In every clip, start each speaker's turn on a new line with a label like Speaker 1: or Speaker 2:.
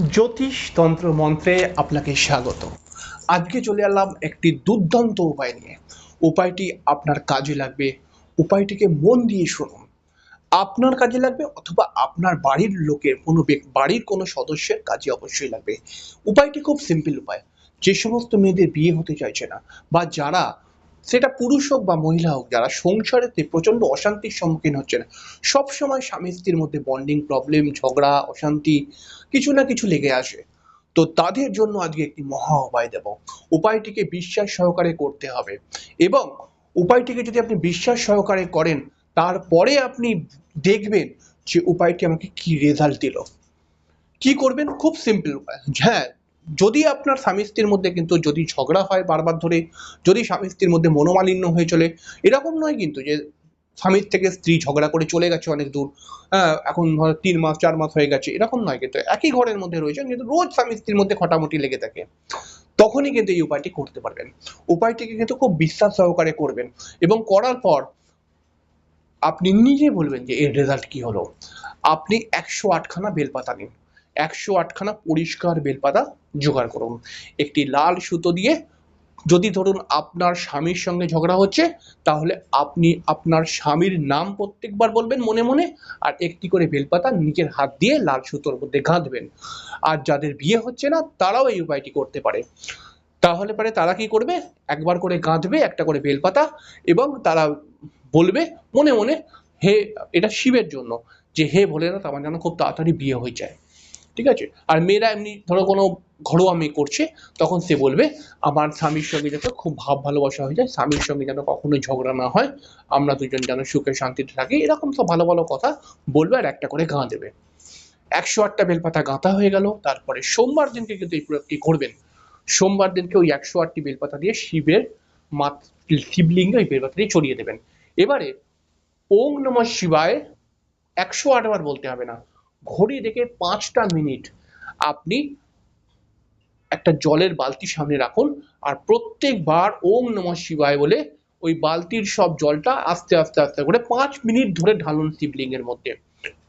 Speaker 1: জ্যোতিষতন্ত্র মন্ত্রে আপনাকে স্বাগত। আজকে চলে এলাম একটি দুর্দান্ত উপায় নিয়ে। উপায়টি আপনার কাজে লাগবে। উপায়টিকে মন দিয়ে শুনুন। আপনার কাজে লাগবে অথবা আপনার বাড়ির লোকের কোনো বাড়ির কোনো সদস্যের কাজে অবশ্যই লাগবে। উপায়টি খুব সিম্পল উপায়। যে সমস্ত মেয়েদের বিয়ে হতে চাইছে না বা যারা সেটা পুরুষ হোক বা মহিলা হোক, যারা সংসারেতে প্রচণ্ড অশান্তির সম্মুখীন হচ্ছে না সবসময় স্বামী স্ত্রীর মধ্যে বন্ডিং প্রবলেম ঝগড়া, অশান্তি কিছু না কিছু লেগে আসে। তো তাদের জন্য আজকে একটি মহা উপায় দেব। উপায়টিকে বিশ্বাস সহকারে করতে হবে এবং উপায়টিকে যদি আপনি বিশ্বাস সহকারে করেন, তারপরে আপনি দেখবেন যে উপায়টি আমাকে কি রেজাল্ট দিল। কি করবেন? খুব সিম্পল উপায়। হ্যাঁ যদি আপনার স্বামী স্ত্রীর মধ্যে কিন্তু যদি ঝগড়া হয় বারবার ধরে, যদি স্বামী স্ত্রীর মধ্যে মনোমালিন্য হয়ে চলে, এরকম নয় কিন্তু যে স্বামীর থেকে স্ত্রী ঝগড়া করে চলে গেছে অনেক দূর হ্যাঁ এখন ধরো তিন মাস, চার মাস হয়ে গেছে, এরকম নয় কিন্তু একই ঘরের মধ্যে রয়েছে কিন্তু রোজ স্বামী স্ত্রীর মধ্যে খটামটি লেগে থাকে। তখনই কিন্তু এই উপায়টি করতে পারবেন। উপায়টিকে কিন্তু খুব বিশ্বাস সহকারে করবেন এবং করার পর আপনি নিজে বলবেন যে এর রেজাল্ট কি হলো? আপনি একশো আটখানা বেলপাতা নিন। একশো আটখানা পরিষ্কার বেলপাতা জোগাড় করুন। একটি লাল সুতো দিয়ে যদি ধরুন আপনার স্বামীর সঙ্গে ঝগড়া হচ্ছে, তাহলে আপনি আপনার স্বামীর নাম প্রত্যেকবার বলবেন মনে মনে, আর একটি করে বেলপাতা নিজের হাত দিয়ে লাল সুতোর মধ্যে গাঁথবেন আর যাদের বিয়ে হচ্ছে না, তারাও এই উপায়টি করতে পারে। তাহলে পরে তারা কি করবে? একবার করে গাঁথবে একটা করে বেলপাতা এবং তারা বলবে মনে মনে, হে, এটা শিবের জন্য। যে, হে ভোলেনাথ, আমার যেন খুব তাড়াতাড়ি বিয়ে হয়ে যায়। ঠিক আছে? আর মেয়েরা এমনি ধরো কোনো ঘরোয়া মেয়ে করছে, তখন সে বলবে, আমার স্বামীর সঙ্গে যাতে খুব ভাব ভালোবাসা হয়ে যায়, স্বামীর সঙ্গে যেন কখনোই ঝগড়া না হয়, আমরা দুজন যেন সুখে শান্তিতে থাকি। এরকম সব ভালো ভালো কথা বলবে আর একটা করে গাঁ দেবে। একশো আটটা বেলপাতা গাঁথা হয়ে গেল, তারপরে সোমবার দিনকে কিন্তু এই প্রয়োগটি করবেন। সোমবার দিনকে ওই একশো আটটি বেলপাতা দিয়ে শিবের মাত শিবলিঙ্গে ওই বেলপাতা দিয়ে চড়িয়ে দেবেন। এবারে ওং নম শিবায় একশো আটবার বলতে হবে না। ঘড়ি দেখে পাঁচটা মিনিট আপনি একটা জলের বালতি সামনে রাখুন আর প্রত্যেকবার ওম নম শিবায় বলে ওই বালতির সব জলটা আস্তে আস্তে আস্তে করে পাঁচ মিনিট ধরে ঢালুন শিবলিঙ্গের মধ্যে।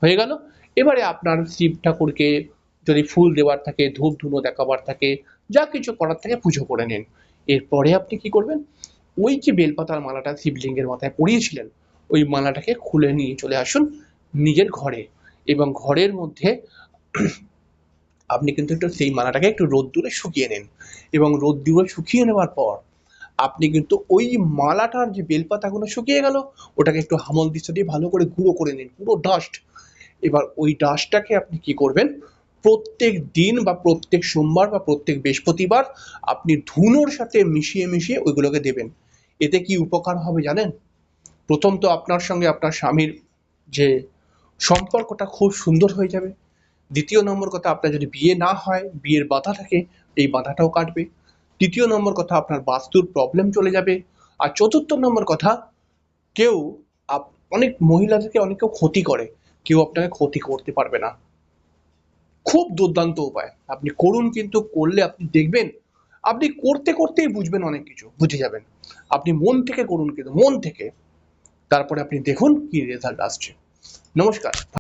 Speaker 1: হয়ে গেল? এবারে আপনার শিব ঠাকুরকে যদি ফুল দেওয়ার থাকে, ধূপ ধুনো দেখাবার থাকে, যা কিছু করার থাকে পুজো করে নিন। এরপরে আপনি কি করবেন? ওই যে বেলপাতার মালাটা শিবলিঙ্গের মাথায় পরিয়েছিলেন, ওই মালাটাকে খুলে নিয়ে চলে আসুন নিজের ঘরে। এবং ঘরের মধ্যে আপনি কিন্তু একটু সেই মালাটাকে একটু রোদ্দুরে শুকিয়ে নিন। এবং রোদ্দুরে শুকিয়ে নেওয়ার পর আপনি কিন্তু ওই মালাটার যে বেলপাতাগুলো শুকিয়ে গেল, ওটাকে একটু হামল দিস্তা দিয়ে ভালো করে গুঁড়ো করে নিন, পুরো ডাস্ট এবার ওই ডাস্টটাকে আপনি কি করবেন? প্রত্যেক দিন বা প্রত্যেক সোমবার বা প্রত্যেক বৃহস্পতিবার আপনি ধুনোর সাথে মিশিয়ে মিশিয়ে ওইগুলোকে দেবেন। এতে কি উপকার হবে জানেন? প্রথম তো আপনার সঙ্গে আপনার স্বামীর যে সম্পর্কটা খুব সুন্দর হয়ে যাবে। দ্বিতীয় নম্বর কথা, আপনার যদি বিয়ে না হয়, বিয়ের বাধা থাকে, এই বাধাটাও কাটবে। তৃতীয় নম্বর কথা, আপনার বাস্তুর প্রবলেম চলে যাবে। আর চতুর্থ নম্বর কথা, কেউ অনেক মহিলাদেরকে অনেক কেউ ক্ষতি করে। কেউ আপনাকে ক্ষতি করতে পারবে না। খুব দুর্দান্ত উপায়। আপনি করুন কিন্তু, করলে আপনি দেখবেন, আপনি করতে করতেই বুঝবেন অনেক কিছু, বুঝে যাবেন। আপনি মন থেকে করুন কিন্তু, মন থেকে। তারপরে আপনি দেখুন কি রেজাল্ট আসছে। নমস্কার